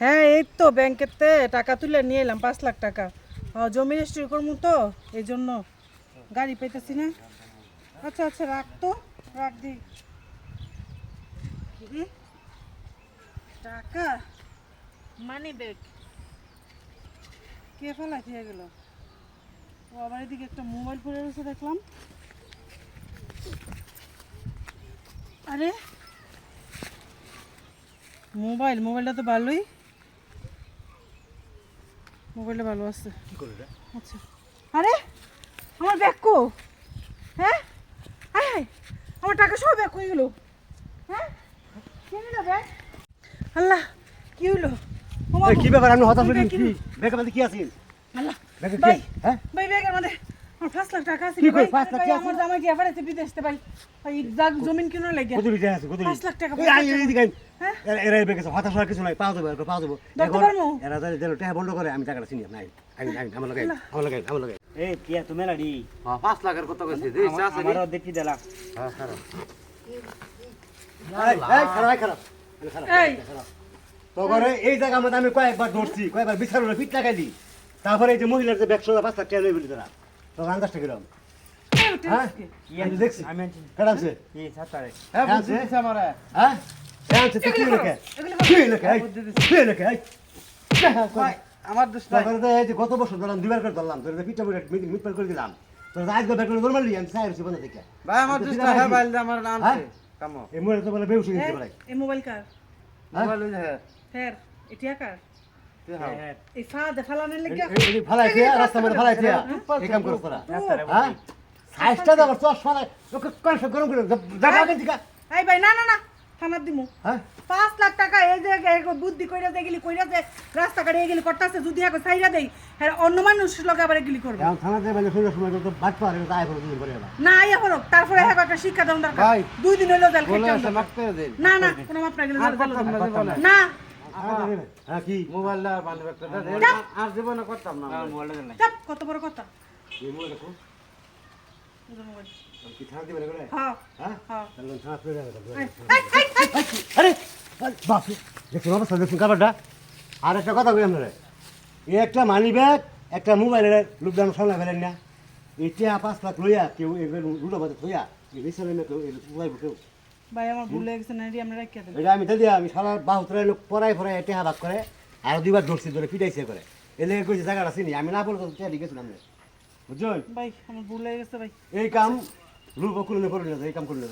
হ্যাঁ এই তো ব্যাংকেতে টাকা তুলে নিয়ে এলাম পাঁচ লাখ টাকা। জমি রেজিস্ট্রি করব তো এই জন্য। গাড়ি পেতেছি না। আচ্ছা আচ্ছা রাখ তো রাখ দি। টাকা? মানি ব্যাগ কে ফেলা খেয়ে গেল? ও আবার এদিকে একটা মোবাইল পড়ে রয়েছে দেখলাম। আরে? মোবাইল মোবাইলটা তো ভালোই। মোবাইলটা ভালো আছে। কি করে আচ্ছা। আরে আমার ব্যাগ কো? হ্যাঁ? আয় হায় আমার টাকা সব ব্যাগ হয়ে গেল? হ্যাঁ? কে নিল ব্যাগ আল্লাহ কি হলো কি ব্যাপার? আমি হতাশ কি? কিলো? ব্যাগের মধ্যে কি আছে? আল্লাহ ব্যাগে ভাই হ্যাঁ? ভাই ব্যাগের মধ্যে আমার পাঁচ লাখ টাকা আছে কি ভাই কই, পাঁচ লাখ ভাই, কি আমার জামাই দিয়ে পাঠাইছে বিদেশতে ভাই। ভাই জাগ জমিন কিনো লাগে। কত লিটার আছে কত পাঁচ লাখ টাকা, এই। হ্যাঁ? এরা হতাশ হওয়ার কিছু নাই? এরা যদি টাকা বন্ধ করে আমি টাকাটা চিনি নাই। আমার আমার আমার কিয়া তুমি লাড়ি লাখের কইছি? হ্যাঁ খারাপ। খারাপ খারাপ, খারাপ। তো করে এই জায়গা আমি কয়েকবার ধরছি কয়েকবার বিছানো ফিট লাগাই দিই। তারপরে এই যে মহিলার যে ব্যাগশো পাঁচ লাখ টাকা লই বলি তারা তো আন্দাজটা কিরম হ্যাঁ আমি দেখছি। আমি আনছি। কেডা আছে কি সাতারে হ্যাঁ হ্যাঁ, বুঝছি। আছে? দিছে আমারে। হ্যাঁ? হ্যাঁ আছে তো কি লেখে? কি লেখে? কি লেখে? আমার দোষ এই যে গত বছর ধরলাম দুইবার করে ধরলাম মিট মিট করে দিলাম। তোর আজকে ব্যাগ করে নরমালি আমি চাই বন্ধ থেকে ভাই আমার দোষ নাই। হ্যাঁ বাইল আমার নাম হ্যাঁ? কামো। এই মোবাইল তো বলে বেউসি গেছে বলে এই মোবাইল কার? মোবাইল লই ফের এটিয়া কার হ্যাঁ এই ফাদে ফালানের লাগি এই ফালাই দিয়া রাস্তা মধ্যে ফালাই দিয়া। এই কাম করছ তোরা। হ্যাঁ? সাইজটা দাও চশ ফালাই। ওকে কনফার্ম গরম করে যাবা আগে দিকা এই ভাই না না না থানার দিমু। হ্যাঁ? পাঁচ লাখ টাকা এই যে বুদ্ধি কইরা যে রাস্তা কাটে এগুলি করতেছে যদি এখন সাইরা দেই হ্যাঁ অন্য মানুষ লগে আবার এগুলি করবে। এখন থানাতে মানে শুনে সময় তো বাদ পারে তো করে দিন করে না তারপরে হ্যাঁ একটা শিক্ষা দেওয়া দরকার। দুই দিন হইল জেল খেতে দিন না না কোনো মাপ গেলে না হ্যাঁ কি? মোবাইলটা বান্ধব একটা। আর জীবনে করতাম না আমার মোবাইলটা দিলাম কত বড় কথা? এই মোবাইল। দেখো মোবাইল। হ্যাঁ। হ্যাঁ? হ্যাঁ। আরে একটা কথা বলি আপনারা। একটা মানি ব্যাগ একটা মোবাইলের লোকদান সামনে ফেলেন না। এই টিয়া পাঁচ লাখ লইয়া কেউ রুটো বাজে থইয়া এই রিসালে কেউ উড়াইব কেউ ভাই আমার ভুল হয়ে গেছে না রে আমরা রাখিয়া দেন। এটা আমি দিদি আমি সারা বাহুতরা লোক পড়াই পড়াই টেহা ভাগ করে আর দুইবার ধরছি ধরে পিটাইছে করে এলে কইছে জায়গাটা চিনি। আমি না বলতো ঠিক গেছিলাম বুঝছেন ভাই আমার ভুল হয়ে গেছে ভাই। এই কাম রূপ করলে করলে এই কাম করলে